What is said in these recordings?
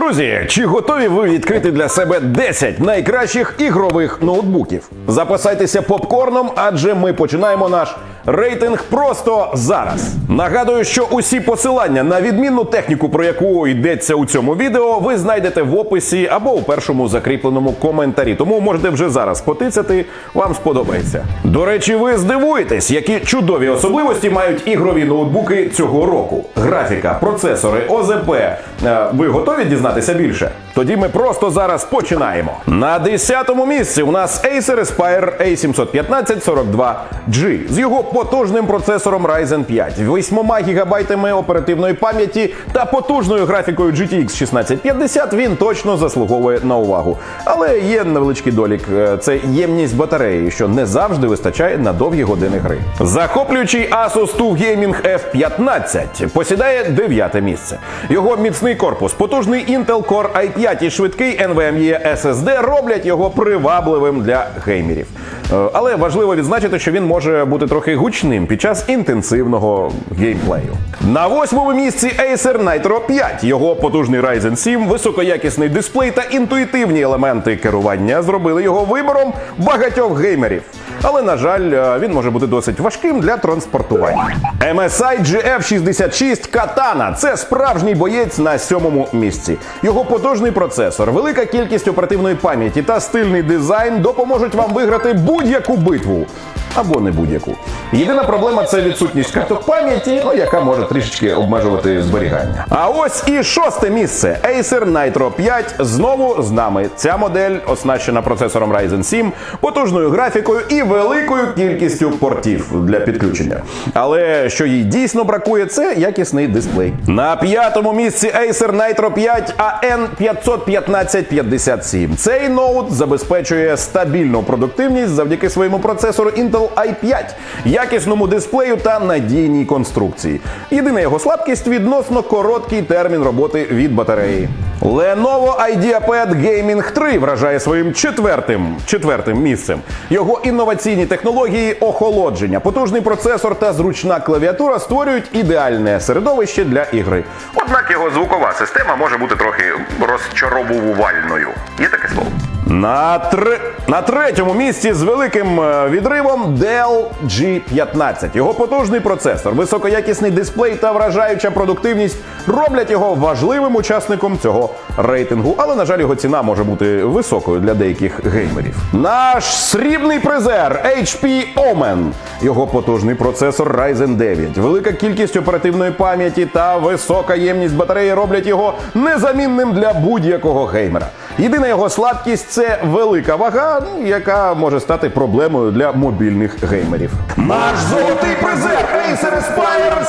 Друзі, чи готові ви відкрити для себе 10 найкращих ігрових ноутбуків? Запасайтеся попкорном, адже ми починаємо наш рейтинг просто зараз. Нагадую, що усі посилання на відмінну техніку, про яку йдеться у цьому відео, ви знайдете в описі або у першому закріпленому коментарі. Тому можете вже зараз потицяти, вам сподобається. До речі, ви здивуєтесь, які чудові особливості мають ігрові ноутбуки цього року. Графіка, процесори, ОЗП. Е, Ви готові дізнатися більше? Тоді ми просто зараз починаємо. На 10-му місці у нас Acer Aspire A715-42G з його потужним процесором Ryzen 5, 8 гігабайтами оперативної пам'яті та потужною графікою GTX 1650 він точно заслуговує на увагу. Але є невеличкий долік е, це ємність батареї, що не завжди вистачає на довгі години гри. Захоплюючий Asus TUF Gaming F15 посідає 9 місце. Його міцний корпус, потужний Intel Core i5 і швидкий NVMe SSD роблять його привабливим для геймерів. Е, Але важливо відзначити, що він може бути трохи гучним під час інтенсивного геймплею. На восьмому місці Acer Nitro 5. Його потужний Ryzen 7, високоякісний дисплей та інтуїтивні елементи керування зробили його вибором багатьох геймерів. Але на жаль, е, він може бути досить важким для транспортування. MSI GF66 Katana – це справжній боєць на сьомому місці. Його потужний процесор, велика кількість оперативної пам'яті та стильний дизайн допоможуть вам виграти будь-яку битву. Або не будь-яку. Єдина проблема це відсутність карток пам'яті, ну, яка може трішечки обмежувати зберігання. А ось і шосте місце Acer Nitro 5 знову з нами. Ця модель оснащена процесором Ryzen 7, потужною графікою і великою кількістю портів для підключення. Але що їй дійсно бракує, це якісний дисплей. На п'ятому місці Acer Nitro 5 AN51557. Цей ноут забезпечує стабільну продуктивність завдяки своєму процесору Intel i5, якісному дисплею та надійній конструкції. Єдина його слабкість відносно короткий термін роботи від батареї. Lenovo IdeaPad Gaming 3 вражає своїм четвертим, четвертим місцем. Його інноваційні технології охолодження, потужний процесор та зручна клавіатура створюють ідеальне середовище для ігри. Однак його звукова система може бути трохи розчаровувальною. Є таке слово. На, тр... на третьому місці з великим е, відривом Dell G15. Його потужний процесор, високоякісний дисплей та вражаюча продуктивність роблять його важливим учасником цього рейтингу. Але, на жаль, його ціна може бути високою для деяких геймерів. Наш срібний призер HP Omen. Його потужний процесор Ryzen 9, велика кількість оперативної пам'яті та висока ємність батареї роблять його незамінним для будь-якого геймера. Єдина його слабкість це велика вага, ну, яка може стати проблемою для мобільних геймерів. Наш золотий призер Acer Aspire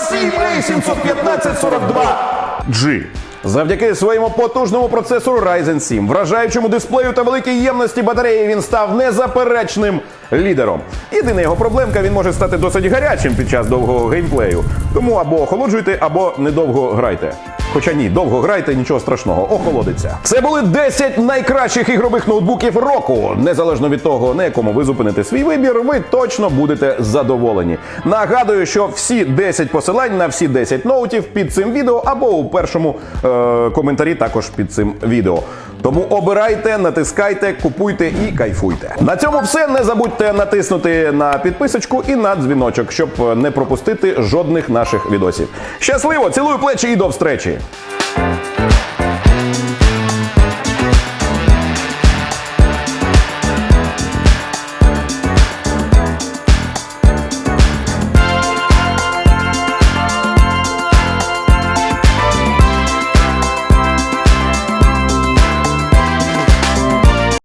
7A71542G. Завдяки своєму потужному процесору Ryzen 7, вражаючому дисплею та великій ємності батареї він став незаперечним лідером. Єдина його проблемка він може стати досить гарячим під час довгого геймплею. Тому або охолоджуйте, або недовго грайте. Хоча ні, довго грайте, нічого страшного, охолодиться. Це були 10 найкращих ігрових ноутбуків року. Незалежно від того, на якому ви зупините свій вибір, ви точно будете задоволені. Нагадую, що всі 10 посилань на всі 10 ноутів під цим відео або у першому е- коментарі також під цим відео. Тому обирайте, натискайте, купуйте і кайфуйте. На цьому все. Не забудьте натиснути на підписочку і на дзвіночок, щоб не пропустити жодних наших відосів. Щасливо, цілую плечі і до встречі! later.